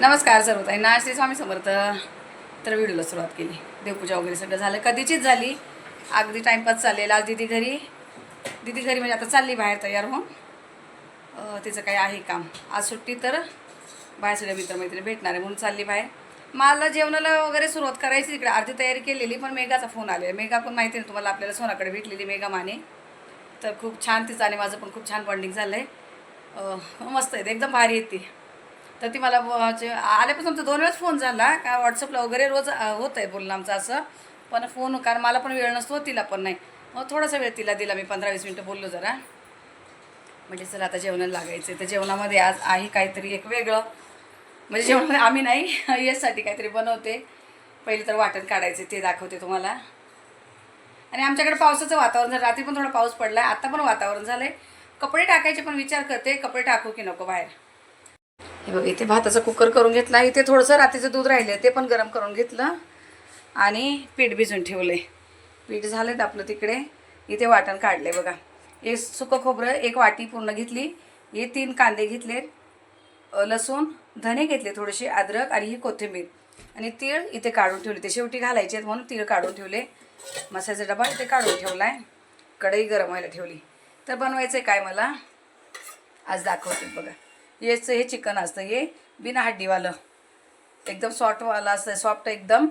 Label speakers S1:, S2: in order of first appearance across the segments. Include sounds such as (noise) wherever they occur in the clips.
S1: नमस्कार सर्वताईंना श्री स्वामी समर्थ. तर व्हिडिओला सुरुवात केली. देवपूजा वगैरे सगळं झालं. कधीचीच झाली. अगदी टाईमपास चाललेला आज दिदी घरी. दिदी घरी म्हणजे आता चालली बाहेर तयार होऊन. तिचं काही आहे काम. आज सुट्टी तर बाहेर सगळ्या मित्रमैत्रिणी भेटणार आहे म्हणून चालली बाहेर. मला जेवणाला वगैरे सुरुवात करायची तिकडे. अर्धी तयारी केलेली पण मेघाचा फोन आलेला मेघा पण माहिती आहे तुम्हाला आपल्याला सोनाकडे भेटलेली मेघा माने. तर खूप छान तिचं आणि माझं पण खूप छान बॉन्डिंग झालं आहे मस्त आहे. एकदम भारी आहे ती. तर ती मला आल्यापासून तर दोन वेळेस फोन झाला का व्हॉट्सअपला वगैरे रोज होत आहे बोलणं आमचं असं. पण फोन कारण मला पण वेळ नसतो तिला पण नाही. मग थोडासा वेळ तिला दिला मी पंधरा वीस मिनटं बोललो जरा. म्हणजे चला आता जेवणाला लागायचं तर जेवणामध्ये आज आहे काहीतरी एक वेगळं. म्हणजे जेवणामध्ये आम्ही नाही (laughs) यासाठी काहीतरी बनवते. पहिले तर वाटण काढायचे ते दाखवते तुम्हाला. आणि आमच्याकडे पावसाचं वातावरण झालं रात्री पण थोडा पाऊस पडला आहे आता पण वातावरण झालं आहे कपडे टाकायचे पण विचार करते कपडे टाकू की नको बाहेर? हे बघ इथे भाताचा कुकर करून घेतला इथे थोडंसं रात्रीचं दूध राहिले ते पण गरम करून घेतलं आणि पीठ भिजून ठेवले पीठ झालं आपलं तिकडे इथे वाटण काढले बघा. हे सुकं खोबरं एक वाटी पूर्ण घेतली हे तीन कांदे घेतले लसूण धने घेतले थोडेसे अद्रक आणि ही कोथिंबीर. आणि तीळ इथे काढून ठेवले ते शेवटी घालायचे आहेत म्हणून तीळ काढून ठेवले. मसाल्याचा डबा इथे काढून ठेवला आहे कढई गरम व्हायला ठेवली. तर बनवायचं आहे काय मला? आज दाखवते बघा. हेच हे चिकन असतं हे बिना हड्डीवालं. एकदम सॉफ्टवालं असतं सॉफ्ट एकदम.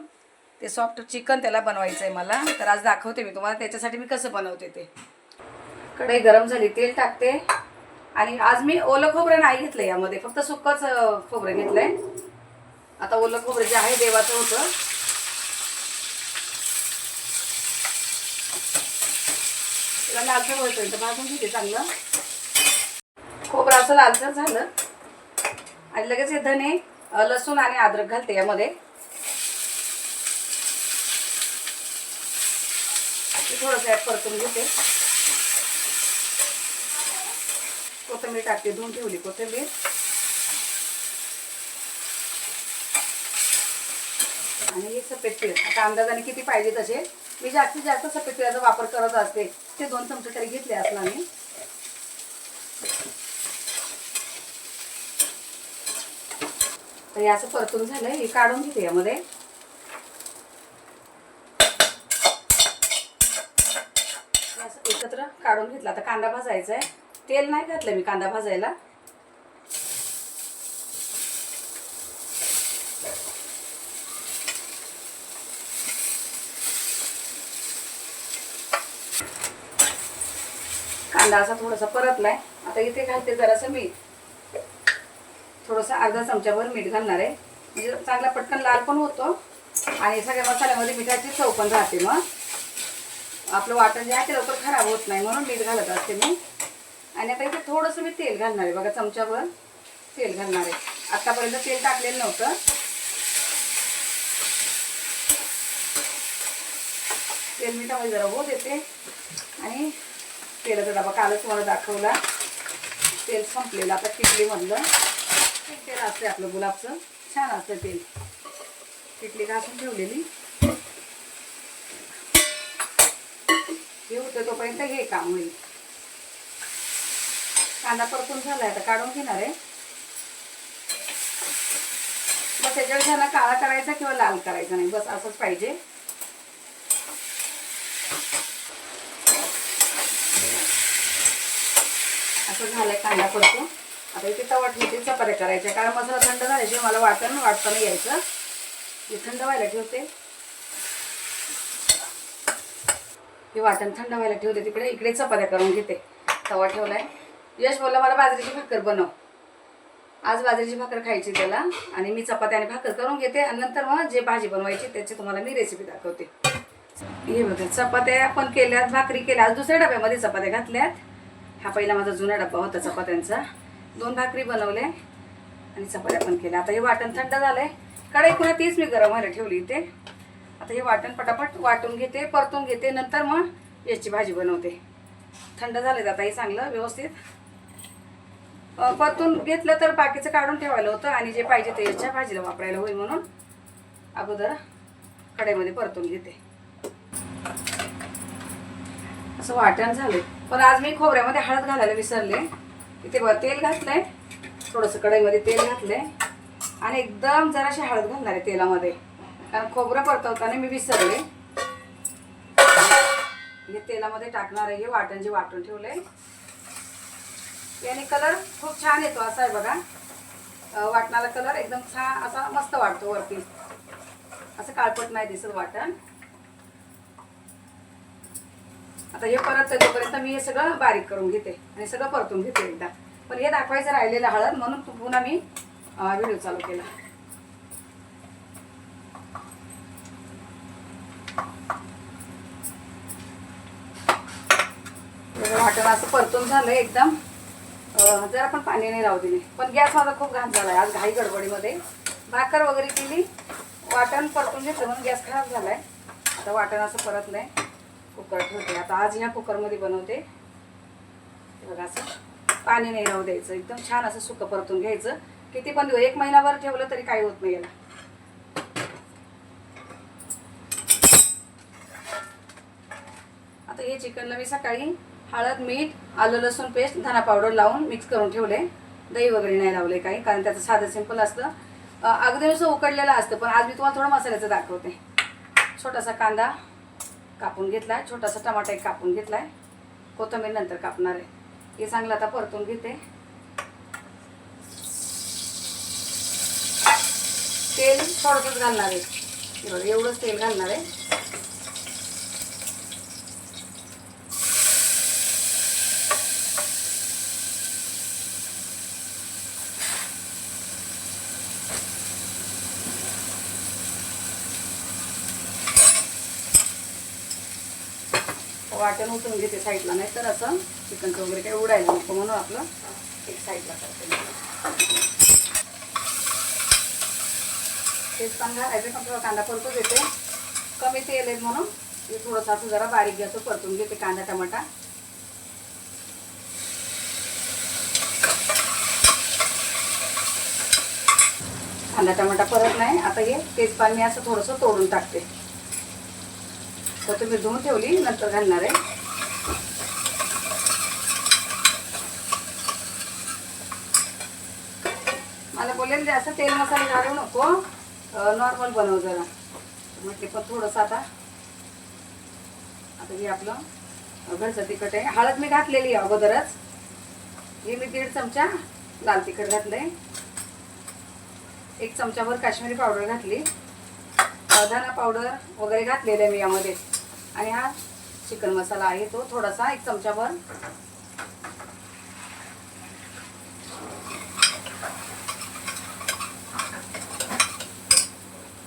S1: ते सॉफ्ट चिकन त्याला बनवायचं आहे मला. तर आज दाखवते मी तुम्हाला त्याच्यासाठी मी कसं बनवते ते. कढई गरम झाली तेल टाकते. आणि आज मी ओलं खोबरं नाही घेतलं यामध्ये फक्त सुकंच खोबरं घेतलं आहे आता ओलं खोबरं जे आहे देवाचं होतं. त्याला लालसर तर भाजून घेते चांगलं. खोबरं असं लालसर झालं. आणि लगेच हे धने लसूण आणि अद्रक घालते यामध्ये. ते थोडंसं ॲड परतून घेते. कोथिंबीर टाकते धुवून ठेवली कोथिंबीर. आणि हे सफेद तीळ. आता अंदाजाने किती पाहिजे तसे. मी जास्तीत जास्त सफेद तिळाचा वापर करत असते. ते दोन चमचे तरी घेतले असला मी. तर हे असं परतून झालं हे काढून घेते यामध्ये. असं एकत्र काढून घेतला. आता कांदा भाजायचा आहे तेल नाही घातलं मी कांदा भाजायला. कांदा असा थोडासा परतलाय. आता इथे घालते जरासं मीठ. थोडंसं अर्धा चमच्याभर मीठ घालणार आहे. म्हणजे चांगला पटकन लाल पण होतो. आणि सगळ्या मसाल्यामध्ये मिठाची चव पण राहते मग. आपलं वाटण जे आहे ते लवकर खराब होत नाही म्हणून मीठ घालत असते मी. आणि आता इथे थोडंसं मी तेल घालणार आहे. बघा चमच्याभर तेल घालणार आहे. आत्तापर्यंत तेल टाकलेलं नव्हतं. तेल मिठामध्ये जरा हो देते. आणि तेलाचा डबा कालच मला दाखवला. तेल संपलेलं. आता किटलीमधलं एक तेल असते आपलं गुलाबचं. छान असतं तेल. किटली घासून ठेवलेली. हे होतं तोपर्यंत हे काम होईल. कांदा परतून झालाय तर काढून घेणार आहे. बस त्याच्यावर झाला काळा करायचा किंवा लाल करायचा नाही बस असंच पाहिजे. असं झालंय कांदा परतून. आता इथे तवा ठेवते चपात्या करायच्या. कारण मसाला थंड झाल्याशिवाय मला वाटण वाटताना यायचं. हे थंड व्हायला ठेवते. हे वाटण थंड व्हायला ठेवते तिकडे. इकडे चपात्या करून घेते. तवा ठेवलाय. यश बोलला मला बाजरीची भाकर बनव. आज बाजरीची भाकर खायची त्याला. आणि मी चपात्या आणि भाकर करून घेते. आणि नंतर मग जे भाजी बनवायची त्याची तुम्हाला मी रेसिपी दाखवते. हे बघा चपात्या आपण केल्यात भाकरी केल्या आज दुसऱ्या डब्यामध्ये चपात्या घातल्यात. हा पहिला माझा जुना डब्बा होता चपात्यांचा. दोन भाकरी बनवले आणि चपात्या पण केल्या. आता हे वाटण थंड झालं आहे कढई पुन्हा तीच मी गरम व्हायला ठेवली इथे. आता हे वाटण पटापट वाटून घेते परतून घेते नंतर मग याची भाजी बनवते. थंड झाले आता हे चांगलं व्यवस्थित. परतून घेतलं तर बाकीचं काढून ठेवायला होतं आणि जे पाहिजे ते याच्या भाजीला वापरायला होईल म्हणून अगोदर कढईमध्ये परतून घेते. असं वाटण झालंय. पण आज मी खोबऱ्यामध्ये हळद घालायला विसरले. इथे ब तेल घातलंय. थोडंसं कढईमध्ये तेल घातलंय. आणि एकदम जराशी हळद घालणार आहे तेलामध्ये. कारण खोबरं परतवताना मी विसरले. हे तेलामध्ये टाकणार आहे हे वाटण जे वाटून ठेवलंय. याने कलर खूप छान येतो असा आहे बघा. वाटणारा कलर एकदम छान असा मस्त वाटतो वरती. असं काळपट नाही दिसत वाटण. आता हे परत तोपर्यंत मी हे सगळं बारीक करून घेते आणि सगळं परतून घेते एकदा. पण हे दाखवायचं राहिलेलं हळद म्हणून पुन्हा मी व्हिडिओ चालू केला. हे वाटण असं परतून झालं एकदम. जर जरा पण पाणी नाही राहू दिले. पण गॅस माझा खूप घाण झाला आहे आज घाई गडबडीमध्ये. भाकर वगैरे केली. वाटण परतून घेतलं म्हणून गॅस खराब झाला आता वाटण असं परत नाही. कुकर ठेवते आता आज ह्या कुकरमध्ये बनवते. बघा असं पाणी नाही राहू द्यायचं. एकदम छान असं सुकं परतून घ्यायचं. किती पण दिवस एक महिनाभर ठेवलं तरी काही होत नाही याला. आता हे चिकनला मी सकाळी हळद मीठ आलं लसूण पेस्ट धना पावडर लावून मिक्स करून ठेवले. दही वगैरे नाही लावले काही कारण त्याचं साधं सिंपल असतं. अगदी नुसतं उकडलेलं असतं पण आज मी तुम्हाला थोडं मसाल्याचं दाखवते. छोटासा कांदा कापून घेतलाय छोटासा टमाटा एक कापून घेतला आहे कोथंबीर नंतर कापणार आहे. हे चांगलं आता परतून घेते. तेल थोडंसंच घालणार आहे. एवढंच तेल घालणार आहे. वाटण उतरून घेते साईडला नाही तर असं चिकनचं वगैरे काही उडायला नको म्हणून आपलं एक साईडला करते. तेच कांदा घालायचं पण थोडा कांदा परतून देते कमी तेल आहे म्हणून मी थोडंसं असं जरा बारीक गॅसवर परतून घेते कांदा टमाटा. कांदा टमाटा परत नाही. आता हे तेजपान मी असं थोडंसं तोडून टाकते. कोथिंबीर धुवून ठेवली नंतर घालणार आहे. मला बोलेल असं तेल मसाले घालू नको नॉर्मल बनव जरा. म्हटले पण थोडंसं आता. आता हे आपलं घरचं तिखट आहे. हळद मी घातलेली आहे अगोदरच. हे मी दीड चमचा लाल तिखट घातलंय. एक चमचाभर काश्मीरी पावडर घातली. धना पावडर वगैरे घातलेलं आहे मी यामध्ये. आणि हा चिकन मसाला आहे तो थोडासा एक चमचाभर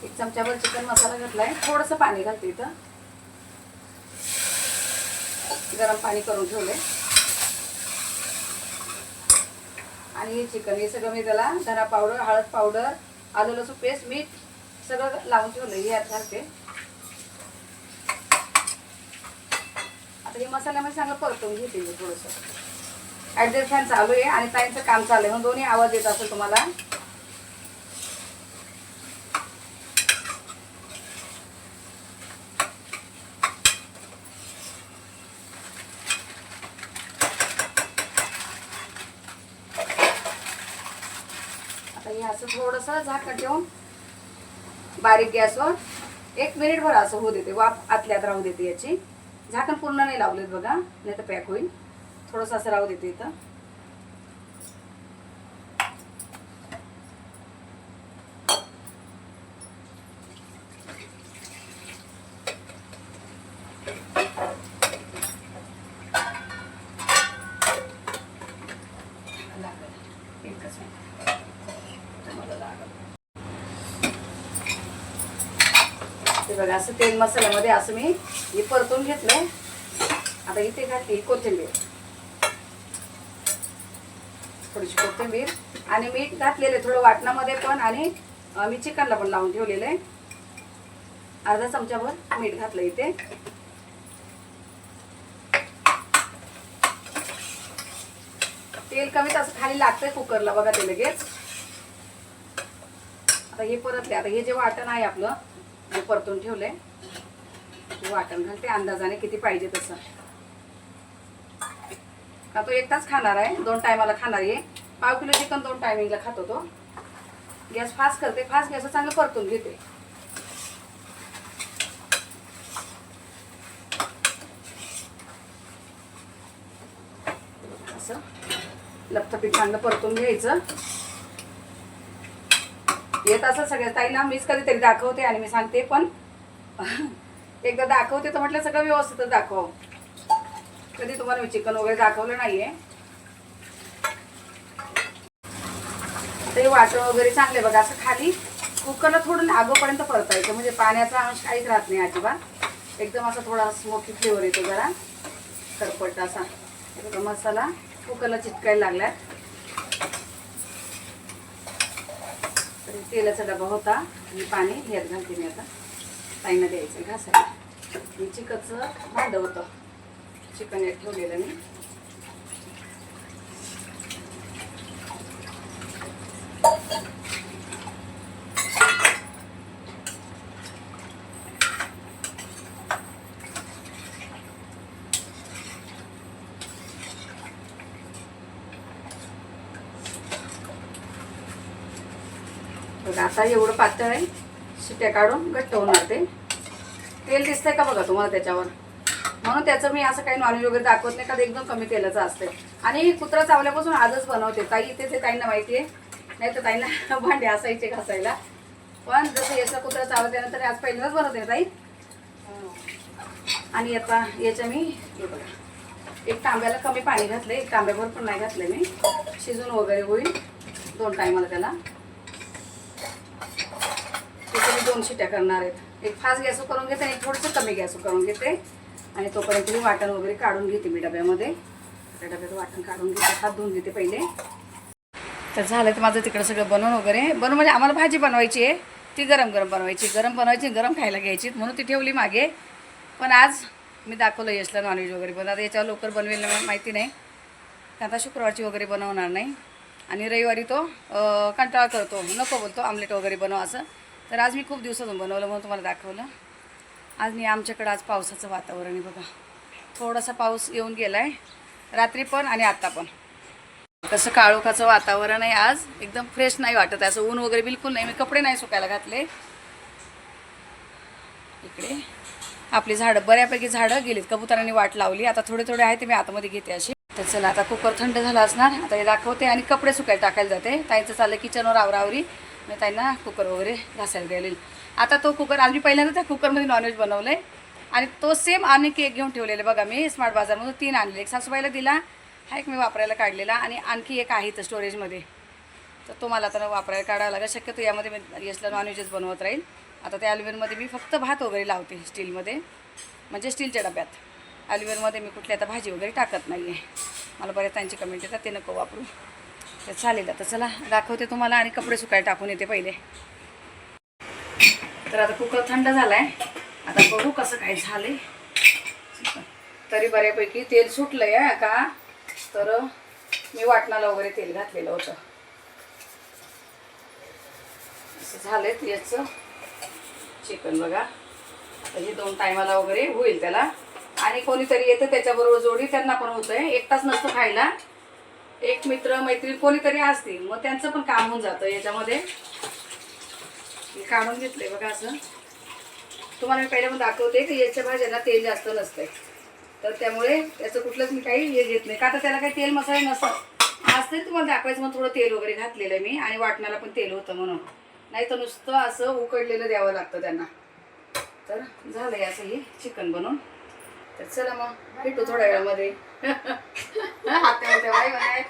S1: एक चमचाभर चिकन मसाला घातलाय. थोडंसं पाणी घालते इथं. गरम पाणी करून ठेवले आणि हे चिकन हे सगळं मी त्याला धना पावडर हळद पावडर आलं लसूण पेस्ट मीठ सगळं लावून ठेवलं हे यात घालते. आणि मसाल्यामध्ये चांगलं परतून घेते मी थोडंसं. ॲडजस्ट फॅन चालू आहे आणि ताईंचं काम चालू आहे. म्हणून दोन्ही आवाज येत असेल तुम्हाला. आता हे असं थोडंसं झाकण ठेवून बारीक गॅसवर एक मिनिटभर असं होऊ देते. वाफ आतल्यात राहू देते याची. झाकण पूर्ण नाही लावलेत बघा नाही तर पॅक होईल. थोडंसं असं राहू देते इथं. बघा असं तेल मसाल्यामध्ये असं मी हे परतून घेतलं आता इथे घातली कोथिंबीर. थोडीशी कोथिंबीर. आणि मीठ घातलेलं आहे थोडं वाटणामध्ये पण आणि मी चिकनला पण लावून ठेवलेलं. आहे अर्धा चमच्यावर मीठ घातलं इथे. तेल कमीच असं खाली लागतंय कुकरला बघा ते लगेच. आता हे परतले. आता हे जे वाटण आहे आपलं जे परतून ठेवलं आहे वाटण घालते. अंदाजाने किती पाहिजे तसं. का तो एक तास खाणार आहे दोन टायमाला खाणार आहे. पाव किलो चिकन दोन टायमिंगला खातो तो. गॅस फास्ट करते फास्ट गॅस चांगलं परतून घेते. असं. लपथपीत चांगलं परतून घ्यायचं. येत असं सगळ्या ताईला मीच कधीतरी दाखवते आणि मी सांगते पण एकदा दाखवते तर म्हटलं सगळं व्यवस्थितच दाखव. कधी तुम्हाला मी चिकन वगैरे दाखवलं नाहीये. ते वाटण वगैरे चांगले बघा असं खाली कुकरला थोडं लागोपर्यंत परतायचं म्हणजे पाण्याचा अंश काहीच राहत नाही अजिबात. एकदम असा थोडा स्मोकी फ्लेवर येतो जरा. करपट असा. मसाला कुकरला चिटकायला लागलाय. तर तेलाचा डबा होता. आणि पाणी ह्यात घालते मी आता. ताईनं द्यायचं घासायला. चिकनचं भांडं होतं. चिकन यात ठेवलेलं मी. बघा आता एवढं पातळ आहे. शिट्या काढून घट्ट होणार ते. तेल दिसतंय का बघा तुम्हाला त्याच्यावर? म्हणून त्याचं मी असं काही नॉनव्हेज वगैरे दाखवत नाही का एकदम कमी तेलाचं असते आणि कुत्रा चावल्यापासून आजच बनवते. ताई इथे ते ताईंना माहिती आहे. नाही तर ताईंना (laughs) भांडे असायचे घासायला. पण जसं याचा कुत्रा चावला त्यानंतर आज पहिल्यांदाच बनवते ताई? आणि आता याच्या मी हे बघा. एक तांब्याला कमी पाणी घातलं एक तांब्यावर पण नाही घातलं मी. शिजून वगैरे होईल. दोन टायमाला त्याला तिथे मी दोन शिट्या करणार आहेत. एक फास्ट गॅस करून घेते आणि थोडंसं कमी गॅस करून घेते. आणि तोपर्यंत मी वाटण वगैरे काढून घेते मी डब्यामध्ये. त्या डब्यात वाटण काढून घेते. हात धुवून घेते पहिले. तर झालं तर माझं तिकडं सगळं बनवून वगैरे. बनवून म्हणजे आम्हाला भाजी बनवायची आहे. ती गरम गरम बनवायची. गरम बनवायची गरम खायला घ्यायची. म्हणून ती ठेवली मागे. पण आज मी दाखवलं यशला नॉनव्हेज वगैरे. पण आता याच्यावर लवकर बनवेल माहिती नाही. आता शुक्रवारची वगैरे बनवणार नाही. आणि रविवारी तो कंटाळा करतो. नको बोलतो. आमलेट वगैरे बनव असं. तर आज मी खूप दिवसातून बनवलं म्हणून तुम्हाला दाखवलं. आज मी आमच्याकडं आज पावसाचं वातावरण आहे बघा. थोडासा पाऊस येऊन गेला आहे रात्री पण आणि आत्ता पण. तसं काळोखाचं वातावरण आहे आज. एकदम फ्रेश नाही वाटत असं ऊन वगैरे बिलकुल नाही. मी कपडे नाही सुकायला घातले. इकडे. आपली झाडं बऱ्यापैकी झाडं गेलीत. कबुतरांनी वाट लावली. आता थोडे थोडे आहे ते मी आतमध्ये घेते अशी तर चला आता कुकर थंड झाला असणार. आता हे दाखवते आणि कपडे सुकायला टाकायला जाते. ताईचं चाललं किचनवर आवरावरी मी त्यांना कुकर वगैरे घासायला द्यायला आता तो कुकर आम्ही मी पहिल्यांदा त्या कुकरमध्ये नॉनव्हेज बनवलं आहे आणि तो सेम आणि केक घेऊन ठेवलेला बघा मी स्मार्ट बाजारमधून तीन आणले एक सासूबाईला दिला हा एक मी वापरायला काढलेला आणि आणखी एक आहे तर स्टोरेजमध्ये तर तो मला आता वापरायला काढावा लागेल. शक्यतो यामध्ये मी यशला नॉनव्हेजच बनवत राहील. आता त्या अल्युमिनमध्ये मी फक्त भात वगैरे लावते स्टीलमध्ये म्हणजे स्टीलच्या डब्यात. अल्युमिनमध्ये मी कुठली आता भाजी वगैरे टाकत नाही आहे मला बऱ्याच त्यांची कमेंट येतात ते नको वापरू. तर चालेल आता चला दाखवते तुम्हाला आणि कपडे सुकायला टाकून येते पहिले. तर आता कुकर थंड झाला आहे आता बघू कसं काय झालंय. तरी बऱ्यापैकी तेल सुटलंय आहे का? तर मी वाटणाला वगैरे तेल घातलेलं होतं. असं झालंय याचं चिकन बघा. आता हे दोन टायमाला वगैरे होईल त्याला. आणि कोणीतरी येतं त्याच्याबरोबर जोडी त्यांना पण होतंय. एकटाच नसतं खायला. एक मित्र मैत्रीण कोणीतरी असतील मग त्यांचं पण काम होऊन जातं याच्यामध्ये. हे काढून घेतलंय बघा असं. तुम्हाला मी पहिल्या पण दाखवते की याच्या भाज्यांना तेल जास्त नसतंय. तर त्यामुळे त्याचं कुठलंच मी काही हे घेत नाही. का तर त्याला काही तेल मसाले नसतं आज तरी तुम्हाला दाखवायचं मग थोडं तेल वगैरे घातलेलं आहे मी आणि वाटणाला पण तेल होतं म्हणून. नाही तर नुसतं असं उकडलेलं द्यावं लागतं त्यांना. तर झालंय असं हे चिकन बनवून तर चला मग भेटू थोड्या वेळामध्ये. 果ても手いわね